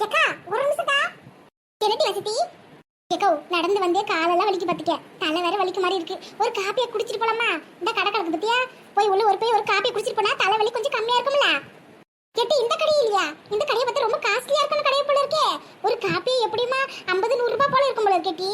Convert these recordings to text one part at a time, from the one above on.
ஜக்கா ஒரு நிமிஷம்க்கா. என்னடி வசதி? ஜக்கோ நடந்து வந்தே காலெல்லாம் வலிக்கு பார்த்துக்க தலை வேற வலிக்க மாதிரி இருக்கு. ஒரு காப்பியை குடிச்சிட்டு போலாமா? இந்த கடை கணக்கு பத்தியா? போய் உள்ள ஒரு போய் ஒரு காப்பியை குடிச்சிட்டு போனா தலை வலி கொஞ்சம் கம்மியா இருக்கும்ல. கேட்டு இந்த கடையே இல்லையா? இந்த கடையை பார்த்தா ரொம்ப காஸ்ட்லியா இருக்கும் கடையை போல இருக்கே. ஒரு காப்பி எப்படிமா ஐம்பது நூறு ரூபாய் போல இருக்கும் போல இருக்கேட்டி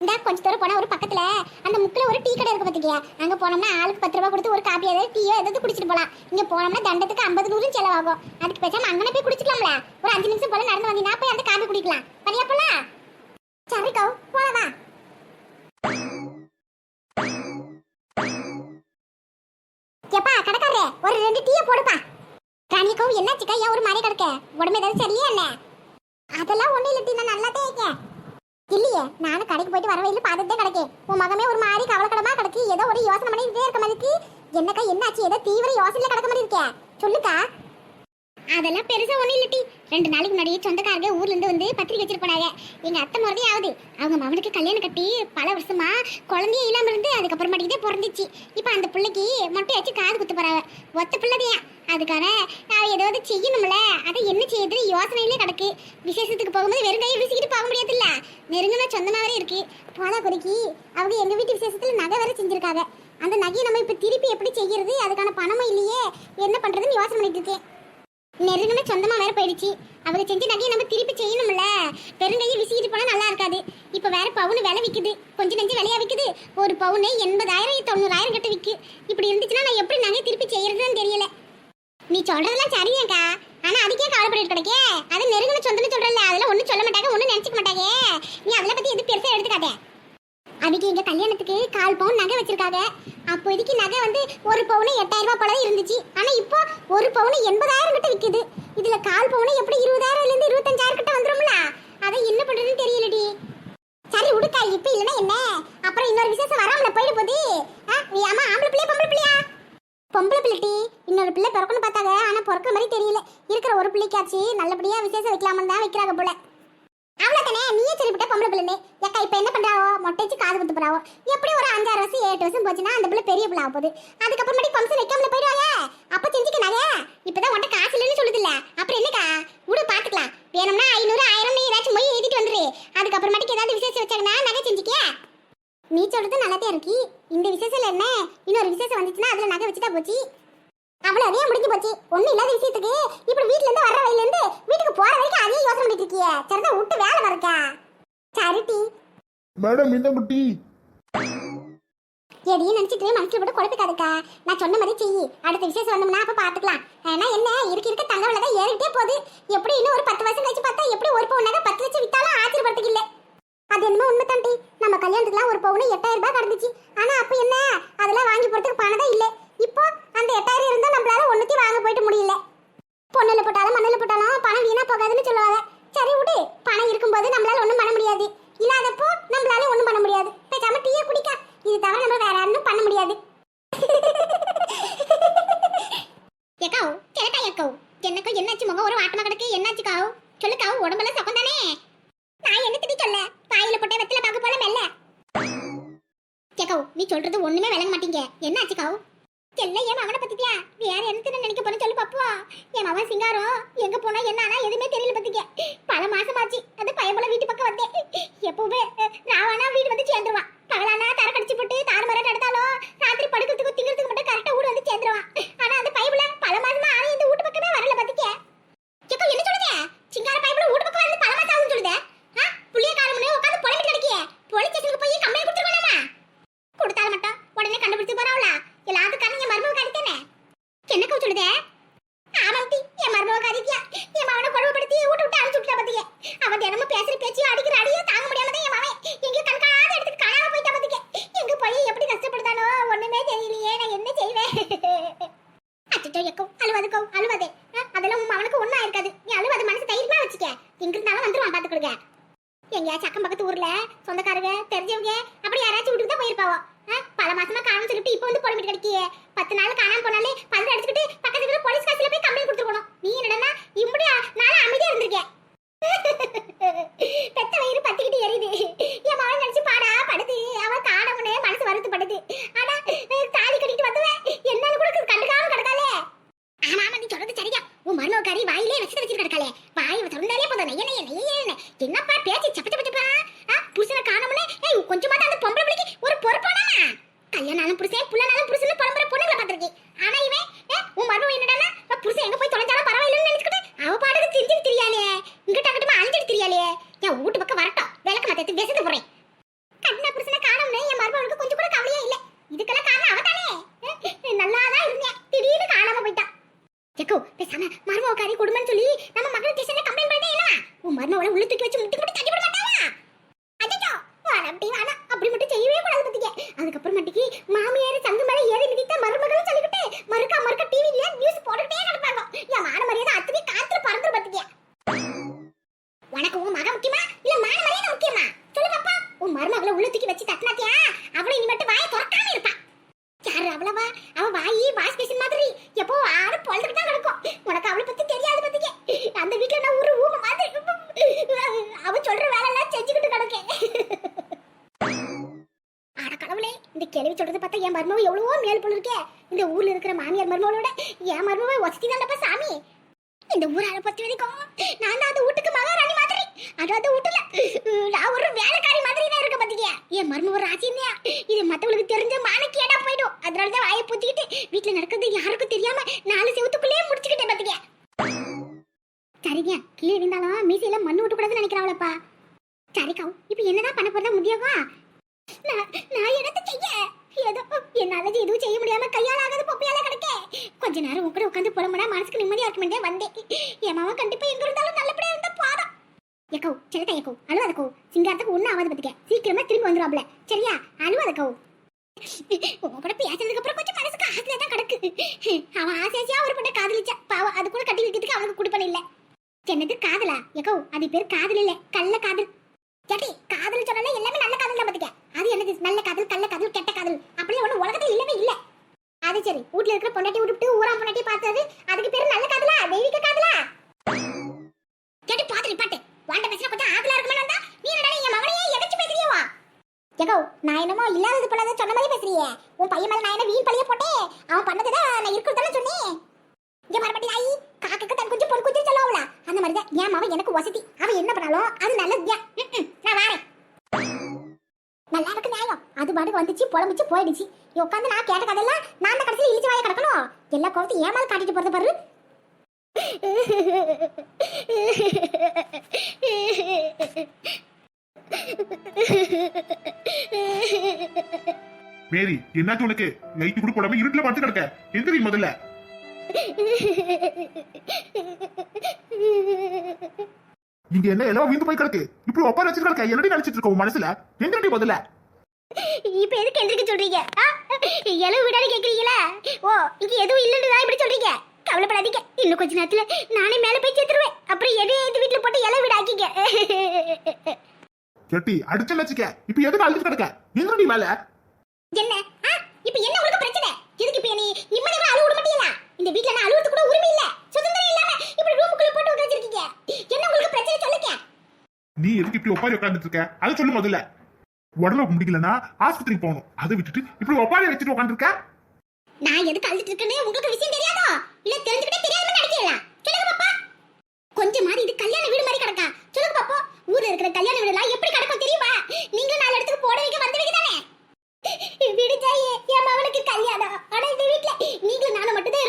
இந்த கொஞ்ச தூரம் போனா ஒரு பக்கத்துல அந்த முக்குல ஒரு டீ கடை இருக்கு பாத்துக்கியா அங்க போனோம்னா ஆளுக்கு பத்து ரூபாய் கொடுத்து ஒரு காப்பி ஏதாவது டீயோ ஏதாவது குடிச்சிட்டு போலாம். இங்க போனோம்னா தண்டத்துக்கு ஐம்பது நூறு செலவாகும். அதுக்கு பேசாம அங்கே போய் குடிச்சிக்கலாம்ல. ஒரு அஞ்சு நிமிஷம் போல நடந்து வந்தீங்கன்னா போய் அந்த காப்பி குடிக்கலாம். சரியா போல? சரி கௌ போலவா எப்பா கடைக்காரரே ஒரு ரெண்டு டீயை போடுப்பா. ராணியக்கோ என்னாச்சுக்கா? ஏன் ஒரு மாதிரி கிடக்க? உடம்பு ஏதாவது சரியா என்ன? அதெல்லாம் ஒண்ணு இல்லை நான் நல்லா தான் இருக்கேன். இல்லையே நானும் கடைக்கு போயிட்டு வர வழியில பார்த்துட்டே கிடக்கேன். உன் மகமே ஒரு மாதிரி கவலைக்கிடமா கிடக்கு ஏதோ ஒரு யோசனை பண்ணிட்டே இருக்க மாதிரி என்னக்கா என்னாச்சு? ஏதோ தீவிர யோசனையில கிடக்க மாதிரி இருக்கேன் சொல்லுக்கா. அதெல்லாம் பெருசா ஒண்ணு இல்லட்டி ரெண்டு நாளைக்கு முன்னாடி சொந்தக்காரங்க ஊர்ல இருந்து வந்து பத்திரிக்கை வச்சிருப்பாங்க. எங்க அத்தை முறதே ஆகுது. அவங்க மகனுக்கு கல்யாணம் கட்டி பல வருஷமா குழந்தையே இல்லாம இருந்து அதுக்கப்புறமாட்டிக்கு தான் பிறந்துச்சு. இப்ப அந்த பிள்ளைக்கு மொட்டையாச்சு காது குத்து போறாங்க ஒத்த பிள்ளைதையா அதுக்கான நான் ஏதாவது செய்யணும்ல. அதை என்ன செய்யுது யோசனையிலே கிடக்கு. விசேஷத்துக்கு போகும்போது வெறும் கையை வீசிக்கிட்டு போக முடியாதுல்ல. நெருங்கின சொந்தமாவே இருக்கு. போனா குறைக்கி அவங்க எங்க வீட்டு விசேஷத்துல நகை வேற செஞ்சிருக்காங்க. அந்த நகையை நம்ம இப்ப திருப்பி எப்படி செய்யறது? அதுக்கான பணமும் இல்லையே. என்ன பண்றதுன்னு யோசனை பண்ணிட்டு இருக்கேன். நெருங்கின சொந்தமா வேற போயிடுச்சு. அவங்க செஞ்ச நகையை நம்ம திருப்பி செய்யணும்ல. பெருங்கையை விசிக்கிட்டு போனா நல்லா இருக்காது. இப்ப வேற பவுன் விலை விக்குது. கொஞ்சம் நெஞ்சு விலையா விக்குது. ஒரு பவுனு எண்பதாயிரம் தொண்ணூறாயிரம் கிட்ட விக்கு. இப்படி இருந்துச்சுன்னா நான் எப்படி நகை திருப்பி செய்யறதுன்னு தெரியல. நீ சொல்றதெல்லாம் சரியாக்கா. ஆனா அதுக்கே கவலைப்பட்டு கிடைக்கே. அது நெருங்கின சொந்தம்னு சொல்றல அதெல்லாம் ஒண்ணும் சொல்ல மாட்டாங்க ஒண்ணும் நினைச்சுக்க மாட்டாங்க. நீ அதெல்லாம் பத்தி எது பெருசா எடுத்துக்காதே. அதுக்கு எங்க கல்யாணத்துக்கு கால் பவுன் நகை வச்சிருக்காங்க. அப்போதைக்கு நகை வந்து ஒரு பவுனு எட்டாயிரம் ரூபாய் போல இருந்துச்சு. ஆனா இப்போ ஒரு பவுனு எண்பதாயிரம் கிட்ட விக்குது. இதுல கால் பவுனு எப்படி இருபதாயிரம்ல இருந்து இருபத்தஞ்சாயிரம் கிட்ட வந்துரும்ல? அதை என்ன பண்றதுன்னு தெரியலடி. சரி உடுக்கா இப்ப இல்லைன்னா என்ன? அப்புறம் இன்னொரு விசேஷம் வராமல போயிடு போது நீ அம்மா ஆம்பளை பிள்ளையா பொம்பளை பிள்ளையா? பொம்பளை பிள்ளைட்டி இன்னொரு பிள்ளை பிறக்கணும் பார்த்தாங்க. ஆனா பிறக்கிற மாதிரி தெரியல. இருக்கிற ஒரு பிள்ளைக்காச்சு நல்லபடியா விசேஷம் வைக்கலாமன்னு தான் வைக்கிறாங்க போல. அவ்வளோதானே நீயே சொல்லிவிட்ட பொம்பளை பிள்ளைன்னு. ஏக்கா இப்போ என்ன பண்ணுறாவோ மொட்டைச்சு காது குத்து போறாவோ? எப்படி ஒரு அஞ்சாறு வருஷம் ஏழு வருஷம் போச்சுன்னா அந்த பிள்ளை பெரிய பிள்ளை ஆக போகுது. அதுக்கப்புறமேட்டி ஃபங்க்ஷன் வைக்காமல போயிடுவாங்க அப்போ செஞ்சுக்க நகை இப்பதான் உன்ட்ட காசு இல்லைன்னு சொல்லுதுல்ல அப்புறம் என்னக்கா விடு பாத்துக்கலாம் வேணும்னா ஐநூறு ஆயிரம் நீ ஏதாச்சும் மொய் எழுதிட்டு வந்துரு அதுக்கப்புறமேட்டுக்கு ஏதாவது விசேஷம் வச்சாங்கன்னா நகை செஞ்சுக்க நீ சொல்றது நல்லதே இருக்கு இந்த விசேஷம் என்ன இன்னொரு விசேஷம் வந்துச்சுன்னா அதுல நகை வச்சுட்டா போச்சு அவ்வளவு அதே முடிஞ்சு போச்சு ஒண்ணு இல்லாத விஷயத்துக்கு இப்படி வீட்ல இருந்து வர்ற வழியில இருந்து வீட்டுக்கு போற வரைக்கும் அதே யோசனை பண்ணிட்டு இருக்கிய சரிதான் விட்டு வேலை வரக்கா சரிட்டி மேடம் இந்த குட்டி எதையும் நினைச்சிட்டு மனசுல போட்டு குழப்பிக்காதுக்கா. நான் சொன்ன மாதிரி செய்யி அடுத்த விசேஷம் வந்தோம்னா அப்ப பாத்துக்கலாம். ஆனா என்ன? இருக்க இருக்க தங்க விலை தான் ஏறிட்டே போகுது. எப்படி இன்னும் ஒரு பத்து வருஷம் கழிச்சு பார்த்தா எப்படி ஒரு பவுனாக பத்து லட்சம் வித்தாலும் ஆச்சரியப்படுறதுக்கு இல்ல. அது என்னமோ உண்மை தாண்டி நம்ம கல்யாணத்துக்குலாம் ஒரு பவுனு எட்டாயிரம் ரூபாய் கடந்துச்சு. ஆனா அப்ப என்ன? அதெல்லாம் வாங்கி போறதுக்கு பணம் தான் இல்ல. இப்போ அந்த எட்டாயிரம் இருந்தா நம்மளால ஒண்ணுத்தையும் வாங்க போயிட்டு முடியல. பொண்ணுல போட்டாலும் மண்ணில் போட்டாலும் பணம் வீணா போகாதுன்னு சொல்லுவாங்க. சரி விடு. பணம் இருக்கும்போது நம்மளால ஒன்றும் பண்ண முடியாது. இல்லாதப்போ நம்மளால ஒண்ணும் பண்ண முடியாது. பேசாம டீயை குடிக்க. இது தவிர நம்ம வேற ஒன்றும் பண்ண முடியாது. எக்காவ் கேட்டா எக்காவ் என்னக்கோ என்னாச்சு முகம்? ஒரு வாட்டமா கிடக்கு. என்னாச்சு காவு சொல்லு காவ் உடம்பெல்லாம் சப்பம் தானே? நான் என்ன திட்டி சொல்ல? பாயில போட்ட வெத்தில பார்க்க போல மெல்ல. கேக்கவ் நீ சொல்றது ஒண்ணுமே விளங்க மாட்டீங்க. என்னாச்சு காவ் எல்லாம் என் மகனை பத்திட்டியா? வேற என்ன நினைக்க போறேன்னு சொல்லு பாப்புவா. என் மகன் சிங்காரம் எங்க போனா என்னன்னா எதுவுமே தெரியல பத்திக்க. பல மாசமாச்சு. அந்த பையன் வீட்டு பக்கம் வந்தேன். எப்பவுமே ராவானா வீடு வந்து சேர்ந்துருவான். பகலானா தர கடிச்சு போட்டு தாறு மரம் நடந்தாலும் ராத்திரி படுக்கிறதுக்கு திங்கிறதுக்கு மட்டும் கரெக்டா ஊர் வந்து சேர்ந்துருவான் ஆனா அந்த பையன் பல மாசமா ஆனா இந்த வீட்டு பக்கமே வரல பத்திக்க எப்ப என்ன சொல்லுதே சிங்கார பையன் வீட்டு பக்கம் வந்து பல மாசம் ஆகுதுன்னு சொல்லுதே ஆ புள்ளிய காலமுனே உட்காந்து புலம்பிட்டு கிடக்கியே போலீஸ் ஸ்டேஷனுக்கு போய் கம்ப்ளைண்ட் கொடுத்துருக்கலாமா கொடுத்தால மட்டும் உடனே கண்டுபிடிச்சு போறாவளா எல்லாத்துக்கும் கண்ணிங்க மருமக கடித்தனே என்ன கவு சொல்லுதே ஆமாம்டி என் மருமக கடிக்கியா என் மவனை கொடுமைப்படுத்தி வீட்டு விட்டு அனுப்பிச்சு விட்டா பத்தியே அவன் தினமும் பேசுற பேச்சு அடிக்கிற அடியோ தாங்க முடியாம தான் என் மவன் எங்கேயோ கண்காணாத இடத்துக்கு காணாம போயிட்டா பத்திக்க எங்க போய் எப்படி கஷ்டப்படுத்தானோ ஒண்ணுமே தெரியலையே நான் என்ன செய்வேன் அச்சோ எக்கோ அழுவாதுக்கோ அழுவாதே. அதெல்லாம் உன் அவனுக்கு ஒண்ணும் ஆயிருக்காது. நீ அழுவாத மனசு தைரியமா வச்சுக்க. எங்க இருந்தாலும் வந்துருவான் பாத்துக்கிடுங்க எங்கேயாச்சும் அக்கம் பக்கத்து ஊர்ல சொந்தக்காரங்க தெரிஞ்சவங்க அப்படி யாராச்சும் விட்டுட்டு தான் போயிருப்பாவோ? பல மாசமா காணும் சொல்லிட்டு இப்போ வந்து புலம்பிட்டு கிடைக்கியே. பத்து நாள் காணாம போனாலே பதில் அடிச்சுக்கிட்டு பக்கத்து இருக்கிற போலீஸ் காசுல போய் கம்ப்ளைண்ட் கொடுத்துருக்கணும் நீ என்னடா இப்படி நாள அமைதியா இருந்திருக்கேன். பெத்த வயிறு பத்திக்கிட்டு எரியுது. என் மகன் நினைச்சு பாடா படுது அவன் காணவனே மனசு வருத்தப்படுது. ஆனா அஹ், தாலி கட்டிட்டு வந்துவேன் என்னால கூட கண்டுக்காம கிடக்காலே ஆமா ஆமா நீ சொல்றது சரியா உன் மருமகாரி வாயிலே வச்சு வச்சுட்டு கிடக்காளே வாய் திறந்தாலே போதும் நெய்ய நெய்ய நெய்ய நெய்ய. என்னப்பா பேச்சு சப்ப சப்ப சப்பா ஆ, புருஷனை காணோம்னே ஏய் கொஞ்சமாட்ட அந்த பொம்பளை பிள்ளைக்கு ஒரு பொறுப்பானாமா கல்யாணம் புருஷன் புள்ளனாலும் புருஷன் புலம்புற பொண்ணுங்களை பார்த்திருக்கேன் ஆனா இவன் ஏ, உன் மருமகன் என்னடான்னா அவ புருஷன் எங்க போய் தொலைஞ்சாலும் பரவாயில்லைன்னு நினைச்சுக்கிட்டு அவ பாட்டுக்கு திரிஞ்சுட்டு தெரியாளே இங்கிட்ட அங்கிட்ட அழிஞ்சிட்டு தெரியாளே என் வீட்டு பக்கம் வரட்டும் விளக்க மாத்தி விசத்து போறேன் கண்ண புருஷனை காணோம்னே என் மருமகளுக்கு கொஞ்சம் கூட கவலையே இல்ல இதுக்கெல்லாம் காரணம் அவ தானே நல்லா தான் இருந்தேன் திடீர்னு காணாம போயிட்டான் பேசாம பேசாம மருமகாரி குடும்பம்னு சொல்லி நம்ம மகள் ஸ்டேஷன்ல கம்ப்ளைண்ட் பண்ணிட்டே இல்ல உன் மருமகளை உள்ள தூக்கி வச்சு முட்டி முட்டி தட்டி விட மாட்டாளா அச்சோ வேணாம் அப்படி வேணாம் அப்படி மட்டும் செய்யவே கூடாது பத்திக்க. அதுக்கப்புறம் மட்டுக்கு மாமியார் சங்கு மேல ஏறி மிதித்த மருமகளும் சொல்லிக்கிட்டு மறுக்கா மறுக்க டிவில நியூஸ் போட்டுட்டே கிடப்பாங்க. என் மான மரியாதை அத்துவே காத்துல பறந்துரு பத்திக்க. உனக்கு உன் மக முக்கியமா? இல்ல மான மரியாதை முக்கியமா? சொல்லு பாப்பா. உன் மருமகளை உள்ள தூக்கி வச்சு தட்டினாத்தியா அவளை இனி மட்டும் வாயை திறக்காம இருப்பா. யாரு அவ்வளவா அவ வாயி வாஷ் பேஷன் மாதிரி. எப்போ ஆறு பொழுதுக்கு தான் கிடக்கும் உனக்கு அவளை பத்தி தெரியாது பத்திக்க அந்த வீட்ல நான் ஒரு ஊம மாதிரி அவ சொல்ற வேலை எல்லாம் செஞ்சுக்கிட்டு கிடக்கேன் அட கடவுளே இந்த கேள்வி சொல்றது பார்த்தா என் மருமவ எவ்வளவோ மேல் போல இருக்கே இந்த ஊர்ல இருக்கிற மாமியார் மருமகளோட என் மருமவ வசதி தான்டப்பா சாமி இந்த ஊரால பத்தி வரைக்கும் நான் தான் அந்த வீட்டுக்கு மகாராணி மாதிரி அது அந்த வீட்டுல நான் ஒரு வேலைக்காரி மாதிரி தான் இருக்க பாத்தீங்க என் மருமவ ராசியா இது மத்தவங்களுக்கு தெரிஞ்ச மானக்கு ஏடா போயிடும் அதனால தான் வாயை பூத்திக்கிட்டு வீட்டில் நடக்க யாருக்கும் தெரியாம நாலு செவத்துக்குள்ளேயே முடிச்சுக்கிட்டேன் பாத்தீங்க சரிங்க கீழே விழுந்தாலும் மீசையில மண்ணு விட்டு கூடாதுன்னு நினைக்கிறாங்களப்பா சரிக்கா இப்ப என்னதான் பண்ண போறதா முடியாவா நான் நான் என்னத்த செய்ய ஏதோ என்னால இது எதுவும் செய்ய முடியாம கையால ஆகாத பொப்பையால கிடக்க கொஞ்ச நேரம் உன் கூட உட்காந்து புலம்புனா மனசுக்கு நிம்மதியா இருக்குமே வந்தேன் என் மாமா கண்டிப்பா எங்க இருந்தாலும் நல்லபடியா இருந்தா போதும் ஏக்கோ செல்லட்டா ஏக்கோ அழுவாதக்கோ சிங்காரத்துக்கு ஒன்னும் ஆகாது பத்துக்க சீக்கிரமா திரும்பி வந்துருவாப்ல சரியா அழுவாதக்கோ உன் கூட பேசுறதுக்கு அப்புறம் கொஞ்சம் மனசுக்கு ஆசையா தான் கிடக்கு அவன் ஆசையா ஒரு பொண்ணை காதலிச்சா. பாவம் அது கூட கட்டி வைக்கிறதுக்கு அவனுக்கு குடுப்பன இல்ல. என்னது காதலா? ஏக்கோ அது பேர் காதல் இல்ல. கள்ள காதல். கேட்டி காதல் சொன்னாலே எல்லாமே நல்ல காதல் தான் பாத்துக்க. அது என்னது? நல்ல காதல் கள்ள காதல் கெட்ட காதல். அப்படி ஒண்ணு உலகத்துல இல்லவே இல்ல. அது சரி வீட்ல இருக்கிற பொண்டாட்டி விட்டுட்டு ஊரா பொண்டாட்டி பார்த்தது அதுக்கு பேரு நல்ல காதலா? தெய்வீக காதலா? கேட்டு பாத்து பாட்டு. வாண்ட பேசுற கொஞ்சம் ஆதலா இருக்குமே வந்தா நீ என்னடா என் மகனையே எதச்சு பேசுறியவா? ஏகோ நான் என்னமோ இல்லாதது பண்ணாத சொன்ன மாதிரி பேசுறியே. உன் பையன் மேல நான் என்ன வீண் பழிய போட்டேன்? அவன் பண்ணதுதான் நான் இருக்கிறதானே சொன்னேன். இங்க மறுபடி நாய் காக்கக்கு தன் குஞ்சு பொன் குஞ்சு சொல்லுவாங்களா அந்த மாதிரி தான் என் மாவன் எனக்கு வசதி. அவன் என்ன பண்ணாலும் அது நல்லது நான் வாரேன். நல்லா இருக்கு நியாயம். அது பாட்டுக்கு வந்துச்சு புலம்பிச்சு போயிடுச்சு. உட்காந்து நான் கேட்ட கதையெல்லாம் நான் அந்த கடைசியில் இழிச்சு வாய கிடக்கணும். எல்லா கோவத்தையும் ஏமால் காட்டிட்டு போறது பாரு. மேரி என்னாச்சு உனக்கு? லைட் கூட போடாம இருட்டுல படுத்து கிடக்க. எந்திரி முதல்ல? இங்க என்ன எல்லாம் வீந்து போய் கிடக்கு? இப்படி ஒப்பாரி வச்சு கிடக்க. என்னடி நினைச்சிட்டு இருக்க மனசுல? எந்திரடி முதல்ல. இப்ப எதுக்கு எந்திரிக்க சொல்றீங்க? எலவு விடாது கேக்குறீங்களா? ஓ இங்க எதுவும் இல்லைன்னு இப்படி சொல்றீங்க? கவலைப்படாதீங்க. இன்னும் கொஞ்ச நேரத்துல நானே மேல போய் சேர்த்துருவேன். அப்புறம் எதையே இந்த வீட்டுல போட்டு இலை விடாக்கிங்க கெட்டி அடிச்சு வச்சுக்க இப்ப எதுக்கு அழுது கிடக்க? எந்திரடி மேல. என்ன? ஆ? இப்ப என்ன உங்களுக்கு பிரச்சனை? எதுக்கு இப்ப நீ நிம்மதியா அழுவ விட மாட்டீங்களா இந்த வீட்ல நான் அழுவது கூட உரிமை இல்ல. சுதந்திரம் இல்லாம இப்படி ரூமுக்குள்ள போட்டு உட்கார்ந்து வச்சிருக்கீங்க. என்ன உங்களுக்கு பிரச்சனை சொல்லுங்க. நீ எதுக்கு இப்படி ஒப்பாரி உட்காந்துட்டு இருக்க? அதை சொல்லு முதல்ல. உடம்பு முடியலன்னா ஆஸ்பத்திரிக்கு போகணும். அதை விட்டுட்டு இப்படி ஒப்பாரி வச்சுட்டு உட்காந்துருக்க நான் எதுக்கு அழுதுட்டு இருக்கேன்னு உங்களுக்கு விஷயம் தெரியாதோ? இல்ல தெரிஞ்சுக்கிட்டே தெரியாம நடிக்கிறீங்களா? சொல்லுங்க பாப்பா. கொஞ்சமாவது இது கல்யாண வீடு மாதிரி கிடக்கா. சொல்லுங்க பாப்பா. ஊர்ல இருக்கிற கல்யாண வீடு எல்லாம் எப்படி கிடக்கும் தெரியுமா? நீங்க நாலு இடத்துக்கு போட வைக்க வந்தவங்க தானே என் மவனுக்கு கல்யாணம். ஆனா இந்த வீட்டுல நீங்களும் நானும் மட்டும் தான்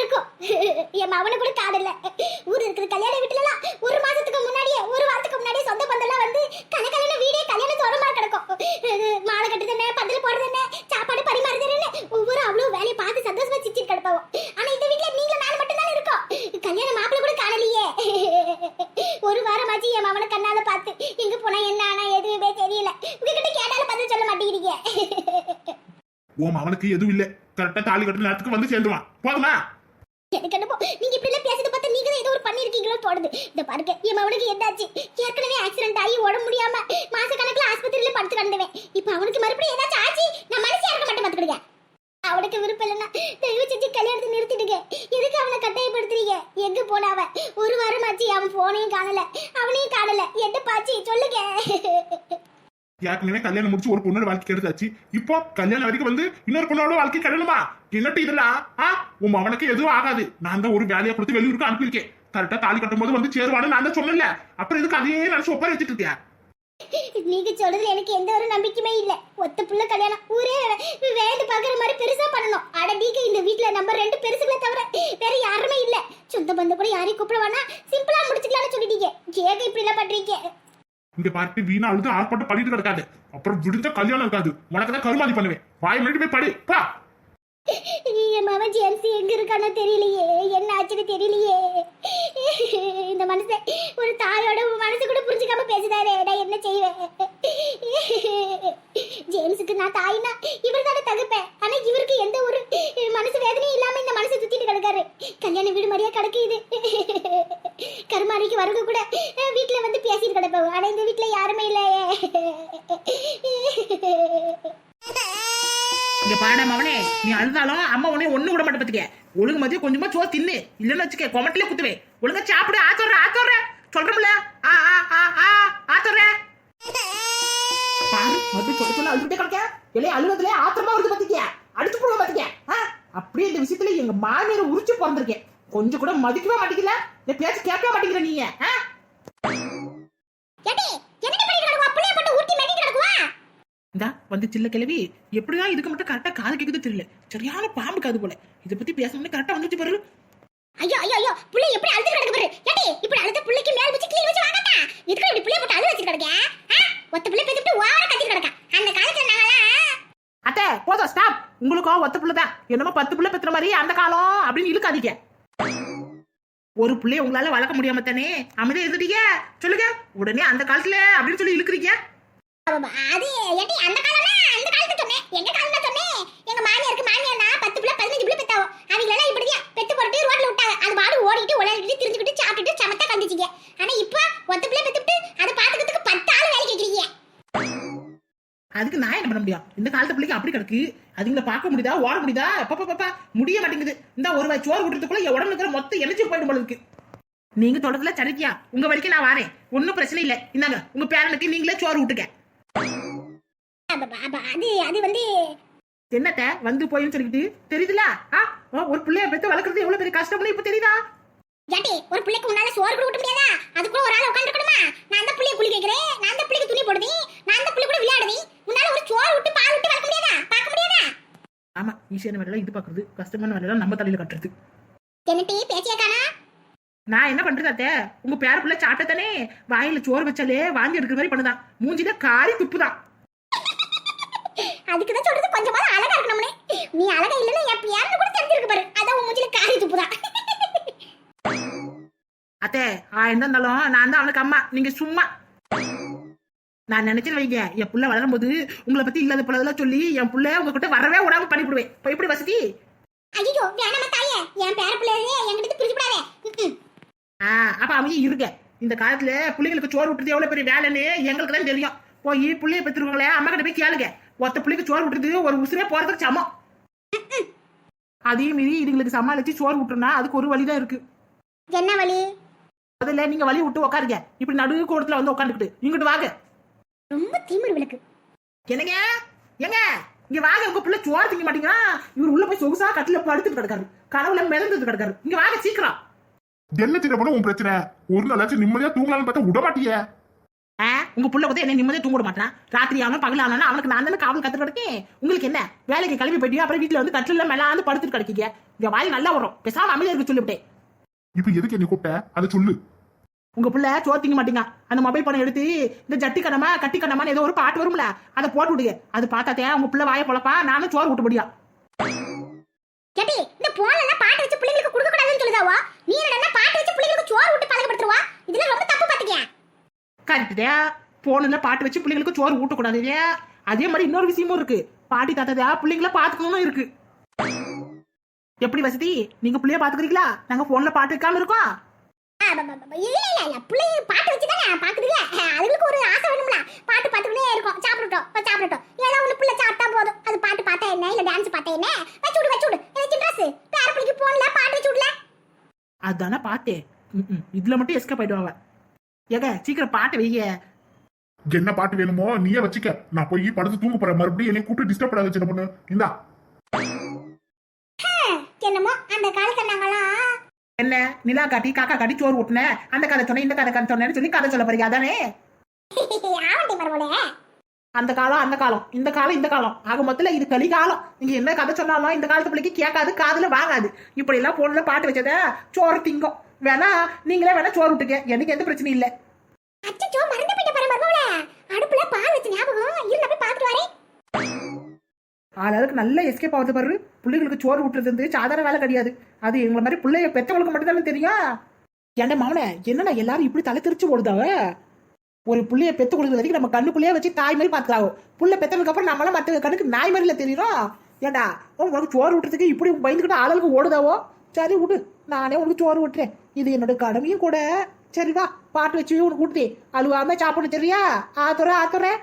என் மவனு கூட காடு இல்ல ஊர்ல இருக்கிற கல்யாண வீட்டுல எல்லாம் ஒரு மாசத்துக்கு முன்னாடியே ஒரு வாரத்துக்கு முன்னாடியே சொந்த பந்தம் எல்லாம் வந்து கலக்கலன வீடே கல்யாண சோரமா கிடக்கும் இது மாலை கட்டுது என்ன பந்தல் போடுறது என்ன சாப்பாடு பரிமாறுது என்ன ஒவ்வொரு அவ்வளவு வேலையை பார்த்து சந்தோஷமா சிரிச்சு கிடப்பாவும் ஆனா இந்த வீட்ல நீங்களும் நானும் மட்டும் தான் இருக்கோம் கல்யாண மாப்பிள்ளை கூட காணலையே ஒரு வாரமாச்சு என் மவனை கண்ணால பார்த்து எங்க போனா என்ன ஆனா எதுவுமே தெரியல உங்ககிட்ட கேட்டாலும் பதில் சொல்ல மாட்டேங்கிறீங்க அவனுக்கு எதுவும் இல்ல. கரெக்டா தாலி கட்டுற நேரத்துக்கு வந்து சேர்ந்துவான் போதுமா? எனக்கு என்னமோ நீங்க இப்படி எல்லாம் பேசுறத பார்த்தா நீங்க ஏதோ ஒரு பண்ணிருக்கீங்களோ தோணுது. இந்த பாருங்க என் மவனுக்கு என்னாச்சு? ஏற்கனவே ஆக்சிடென்ட் ஆகி உடம்பு முடியாம மாச கணக்குல ஆஸ்பத்திரியில படுத்து கிடந்தவன். இப்போ அவனுக்கு மறுபடியும் ஏதாச்சும் ஆச்சு? நான் மனசு இருக்க மட்டும் பாத்துக்கிடுங்க அவனுக்கு விருப்பம் இல்லைன்னா தயவு செஞ்சு கல்யாணத்தை நிறுத்திடுங்க. எதுக்கு அவனை கட்டாயப்படுத்துறீங்க? எங்க போன அவன்? ஒரு வாரம் ஆச்சு அவன் போனையும் காணல. அவனையும் காணல. என்ன பாச்சு? சொல்லுங்க. ஏற்கனவே கல்யாணம் முடிச்சு ஒரு பொண்ணோட வாழ்க்கை எடுத்தாச்சு இப்போ கல்யாணம் வரைக்கும் வந்து இன்னொரு பொண்ணோட வாழ்க்கை கெடணுமா? என்னட்டு இதெல்லாம் ஆ? உன் அவனுக்கு எதுவும் ஆகாது. நான் தான் ஒரு வேலையை கொடுத்து வெளியூருக்கு அனுப்பியிருக்கேன். கரெக்டா தாலி கட்டும் போது வந்து சேருவானு நான் தான் சொல்லல அப்புறம் இதுக்கு அதையே நினைச்சு ஒப்பாரி வச்சுட்டு இருக்கியா? நீங்க சொல்றதுல எனக்கு எந்த ஒரு நம்பிக்கையுமே இல்ல. ஒத்த புள்ள கல்யாணம். ஊரே வேண்டு பாக்குற மாதிரி பெருசா பண்ணணும். அட நீங்க இந்த வீட்ல நம்ம ரெண்டு பெருசுகளை தவிர வேற யாருமே இல்ல. சொந்த பந்த கூட யாரையும் கூப்பிட வேணாம். சிம்பிளா முடிச்சுக்கலாம்னு சொல்லிட்டீங்க. ஏக இப்படி எல்லாம் பண்றீங்க. இங்க பார்த்து வீணா அழுது ஆர்ப்பாட்டம் பண்ணிட்டு கிடக்காது. அப்புறம் விடுத்த கல்யாணம் இருக்காது. உனக்கு தான் கருமாதி பண்ணுவேன். வாய் மணிட்டு போய் படி. பா. என் மாமன் ஜெர்சி எங்க இருக்கானோ தெரியலையே. என்ன ஆச்சுன்னு தெரியலையே. இந்த மனுஷன் ஒரு தாயோட மனசு கூட புரிஞ்சுக்காம பேசுதாரு நான் என்ன செய்வேன்? ஜேம்ஸுக்கு நான் தாயினா இவர் தானே தகுப்பேன். ஆனா இவருக்கு எந்த ஒரு மனசு வேதனையும் இல்லாம இந்த மனசை சுத்திட்டு கிடக்காரு. கல்யாண வீடு மாதிரியா கிடக்கு இது. கருமாரிக்கு வரது கூட வீட்டுல வந்து பேசிட்டு கிடப்பேன் ஆனா இந்த வீட்டுல யாருமே இல்லையே. இங்க பாடா மவனே நீ அழுதாலும் அம்மா உன்னை ஒண்ணு விட மாட்டே பத்துக்க. ஒழுங்கு மதியம் கொஞ்சமா சோ தின்னு. இல்லன்னு வச்சுக்க கொமட்டில குத்துவே. ஒழுங்கா சாப்பிடு ஆத்தோற ஆத்தோற சொல்றோம்ல. ஆ ஆ ஆ ஆ ஆத்தோற பாரு மறுபடியும் சொல்ல சொல்ல அழுதுட்டே கிடக்க. இல்லையா அழுவதுல ஆத்திரமா வருது பத்திக்க. அடிச்சு போடுவோம் பத்திக்க. அப்படியே இந்த விஷயத்துல எங்க மாமியார் உரிச்சு பிறந்திருக்கேன். கொஞ்சம் கூட மதிக்கவே மாட்டேங்கல இந்த பேச்சு கேட்கவே மாட்டேங்கிற நீங்க ஆ? ஏடி என்னடி பண்ணிட்டு கிடக்குவா புள்ளைய போட்டு ஊட்டி மெட்டிட்டு கிடக்குவா இந்தா வந்து சில்ல கிளவி எப்படிதான் இதுக்கு மட்டும் கரெக்டா காது கேக்குது தெரியல. சரியான பாம்பு காது போல. இதை பத்தி பேசணும்னு கரெக்டா வந்துச்சு பாரு ஐயோ ஐயோ ஐயோ புள்ளை எப்படி அழுது கிடக்கு பாரு. ஏடி இப்படி அழுத புள்ளைக்கு மேல் வச்சு கீழ வச்சு வாங்கட்டா? இதுக்கு இப்படி புள்ளைய போட்டு அழுது வச்சு கிடக்க? ஒத்த புள்ளை பெத்துட்டு ஓவரா கத்திட்டு கிடக்கா? அந்த காலத்துல நாங்கலாம் அத்தை போதும் ஸ்டாப் உங்களுக்கும் ஒத்த புள்ள தான். என்னமோ பத்து புள்ள பெத்துற மாதிரி அந்த காலம் அப்படின்னு இழுக்காதீங்க. ஒரு புள்ளைய உங்களால வளர்க்க முடியாம தானே அமைதியா இருந்துட்டீங்க? சொல்லுங்க. உடனே அந்த காலத்துல அப்படின்னு சொல்லி இழுக்கிறீங்க. அது ஏடி அந்த காலம்னா அந்த காலத்து சொன்னேன். எங்க காலம் தான் சொன்னேன். எங்க மாமியாருக்கு மாமியார்னா பத்து பிள்ளை பதினஞ்சு பிள்ளை பெத்தாவோ. அவங்க எல்லாம் இப்படியா பெத்து போட்டு ரோட்ல விட்டாங்க. அது பாடு ஓடிட்டு உலகிட்டு திரிஞ்சுக்கிட்டு சாப்பிட்டுட்டு சமத்தா கந்துச்சிங்க. ஆனா இப்போ ஒத்த பிள்ளை பெத்துட்டு அதை பாத்துக்கிறதுக்கு பத்து ஆள் வேலை கேட்கிறீங்க அதுக்கு நான் என்ன பண்ண முடியும்? இந்த காலத்து பிள்ளைக்கு அப்படி கிடக்கு. அதுங்களை பார்க்க முடியுதா? ஓட முடியுதா? பாப்பா பாப்பா முடிய மாட்டேங்குது. இந்த ஒரு வாய் சோறு விட்டுறதுக்குள்ள என் உடம்புல இருக்கிற மொத்த எனர்ஜி போயிடும் போல இருக்கு. நீங்க தொடர்ல சனிக்கியா உங்க வரைக்கும் நான் வாரேன். ஒன்னும் பிரச்சனை இல்லை. இந்தாங்க உங்க பேரனுக்கு நீங்களே சோறு விட்டுக்க அது அது வந்து என்னத்த? வந்து போயின்னு சொல்லிக்கிட்டு? தெரியுதுல ஒரு பிள்ளைய பெத்து வளர்க்கறது எவ்வளவு பெரிய கஷ்டம்னு இப்ப தெரியுதா? ஏட்டி ஒரு பிள்ளைக்கு உன்னால சோறு கூட ஊட்ட முடியாதா? அதுக்குள்ள ஒரு ஆள் உட்காந்துருக்கணுமா நான் அந்த பிள்ளைய குளி கேட்கிறேன் நான் அந்த பிள்ளைக்கு துணி போடுதி நான் அந்த பிள்ளை கூட விளையாடுதி உன்னால ஒரு சோறு விட்டு பால் விட்டு வளர்க்க முடியாதா? பார்க்க முடியாதா? ஆமா ஈஸியான வேலையெல்லாம் இது பாக்குறது. கஷ்டமான வேலையெல்லாம் நம்ம தலையில கட்டுறது. என்னட்டி பேச்சியா காணா நான் என்ன பண்றது அத்தை? உங்க பேர பிள்ளை சாப்பிட்டதானே? வாயில சோறு வச்சாலே வாந்தி எடுக்கிற மாதிரி பண்ணுதான். மூஞ்சில காரி துப்புதான். அதுக்கு தான் சொல்றது கொஞ்சமாவது அழகா இருக்கணும்னே. நீ அழகா இல்லைன்னா என் பேரனு கூட தெரிஞ்சிருக்கு பாரு. அதான் உன் மூஞ்சில காரி துப்புதான். அத்தை ஆயிரம் தான் இருந்தாலும் நான் தான் அவனுக்கு அம்மா. நீங்க சும்மா. நான் நினைச்சேன் வைங்க. என் புள்ள வளரும் போது உங்களை பத்தி இல்லாத பிள்ளைதெல்லாம் சொல்லி என் புள்ள உங்ககிட்ட வரவே விடாம பண்ணிவிடுவேன். இப்ப எப்படி வசதி? ஐயோ வேணாம தாயே. என் பேர பிள்ளையே என்கிட்ட பிரிச்சு விடாதே. ஆ அப்ப அவங்க இருங்க. இந்த காலத்துல பிள்ளைங்களுக்கு சோறு விட்டுறது எவ்வளவு பெரிய வேலைன்னு எங்களுக்கு தான் தெரியும். போய் பிள்ளைய பெற்றுருவாங்களே அம்மா கிட்ட போய் கேளுங்க. ஒத்த பிள்ளைக்கு சோறு விட்டுறது ஒரு உசுரே போறதுக்கு சமம் அதே மீறி இதுங்களுக்கு சமாளிச்சு சோறு விட்டுருனா அதுக்கு ஒரு வழிதான் இருக்கு. என்ன வழி? அதுல நீங்க வழி விட்டு உட்காருங்க இப்படி நடு கூடத்துல வந்து உட்காந்துக்கிட்டு இங்கிட்டு வாங்க. ரொம்ப திமிரு விளக்கு. என்னங்க? ஏங்க? இங்க வாங்க. உங்க பிள்ளை சோறு திங்க மாட்டீங்களா இவர் உள்ள போய் சொகுசா கட்டில படுத்துட்டு கிடக்காரு. கனவுல மிதந்துட்டு கிடக்காரு. இங்க வாங்க சீக்கிரம். என்ன சின்ன உன் பிரச்சனை? ஒரு நாளாச்சும் நிம்மதியா தூங்கலாம்னு பார்த்தா விட மாட்டியே. உங்க புள்ள பத்தி என்ன நிம்மதியா தூங்க மாட்டான் ராத்திரி ஆனாலும் பகல் ஆனாலும் அவனுக்கு நான் தானே காவல் கத்து கிடக்கேன் உங்களுக்கு என்ன? வேலைக்கு கிளம்பி போயிட்டு அப்புறம் வீட்டுல வந்து கட்டில மேலாந்து படுத்துட்டு கிடக்கீங்க. இங்க வாய் நல்லா வரும் பேசாம அமைதியா இருக்க சொல்லிவிட்டேன். இப்ப எதுக்கு என்ன கூப்பிட்ட? அதை சொல்லு. உங்க புள்ள சோறு திங்க மாட்டீங்க. அந்த மொபைல் பணம் எடுத்து இந்த ஜட்டி கணமா கட்டி கணமான்னு ஏதோ ஒரு பாட்டு வரும்ல அதை போட்டு விடுங்க. அது பார்த்தாத்தே உங்க புள்ள வாயை பொழப்பா நானும் சோறு விட்டு முடியா? கேட்டி இந்த போன்ல எல்லாம் பாட்டு வச்சு பிள்ளைங்களுக்கு கொடுக்க கூடாதுன்னு சொல்லுதாவா? நீ என்னடா பாட்டு வச்சு பிள்ளைங்களுக்கு சோறு விட்டு பழக்கப்படுத்துவா இதெல்லாம் ரொம்ப தப்பு பாத்துக்கியா கரெக்டே போன்ல பாட்டு வச்சு பிள்ளைங்களுக்கு சோறு ஊட்டக்கூடாது இல்லையா? அதே மாதிரி இன்னொரு விஷயமும் இருக்கு. பாட்டி தாத்தா பிள்ளைங்கள பாத்துக்கணும் இருக்கு. எப்படி வசதி? நீங்க பிள்ளைய பாத்துக்கிறீங்களா நாங்க போன்ல பாட்டு இருக்கோம். ப- இல்ல இல்ல பாட்டு வச்சு தானே அதுங்களுக்கு ஒரு ஆசை வேணும்ல. பாட்டு பார்த்துக்கிட்டே இருக்கும். சாப்பிடட்டும் இப்ப சாப்பிடட்டும். ஏதோ ஒண்ணு பிள்ளை சாப்பிட்டா போதும். அது பாட்டு பார்த்தா என்ன? இல்ல டான்ஸ் பார்த்தா என்ன? வச்சு விடு வச்சு விடு. என்ன சின்ராஸ் பேர பிள்ளைக்கு போன்ல பாட்டு வச்சு விடல? அதானே பார்த்தேன். இதுல மட்டும் எஸ்கேப் ஆயிடுவாங்க ஏங்க சீக்கிரம் பாட்டு வைங்க என்ன பாட்டு வேணுமோ நீயே வச்சுக்க. நான் போய் படுத்து தூங்க போறேன். மறுபடியும் என்னை கூப்பிட்டு டிஸ்டர்ப் பண்ணாத சின்ன பொண்ணு. இந்தா. என்னமோ அந்த காலத்துல நாங்களாம் என்ன? நிலா காட்டி காக்கா காட்டி சோறு ஊட்டினேன் அந்த கதை சொன்னேன் இந்த கதை கதை சொன்னேன்னு சொல்லி கதை சொல்ல போறீங்க அதானே? அந்த காலம் அந்த காலம். இந்த காலம் இந்த காலம். ஆக மொத்தத்துல இது கலி காலம் நீங்க என்ன கதை சொன்னாலும் இந்த காலத்து பிள்ளைக்கு கேட்காது காதுல வாங்காது. இப்படி எல்லாம் போன்ல பாட்டு வச்சத சோறு திங்கும். வேணா நீங்களே வேணா சோறு விட்டுக்க எனக்கு எந்த பிரச்சனையும் இல்லை. அச்சச்சோ மறந்து போயிட்ட பாரு மறுபடியே அடுப்புல பால் வச்சு ஞாபகம். இருந்த போய் பார்த்துட்டு வரேன். ஆளாளுக்கு நல்ல எஸ்கேப் ஆகுது பாரு. பிள்ளைகளுக்கு சோறு விட்டுறது வந்து சாதாரண வேலை கிடையாது. அது எங்களை மாதிரி பிள்ளைய பெற்றவங்களுக்கு மட்டும்தானே தெரியும். ஏன்டா மாமனே என்னடா எல்லாரும் இப்படி தலை திருச்சு ஓடுதாவ ஒரு புள்ளைய பெத்து கொடுக்குற வரைக்கும் நம்ம கண்ணுக்குள்ளேயே வச்சு தாய் மாதிரி பாத்துக்காவோ புள்ள பெத்ததுக்கு அப்புறம் நம்மளாம் மற்ற கண்ணுக்கு நாய் மாதிரில தெரியும் ஏண்டா உனக்கு சோறு விட்டுறதுக்கு இப்படி பயந்துக்கிட்டு ஆளுக்கு ஓடுதாவோ? சரி விடு. நானே உனக்கு சோறு விட்டுறேன் இது என்னோட கடமையும் கூட. சரி வா பாட்டு வச்சு உனக்கு விட்டுறேன் அழுவாம சாப்பிடணும் சரியா? ஆத்துற ஆத்துறேன்.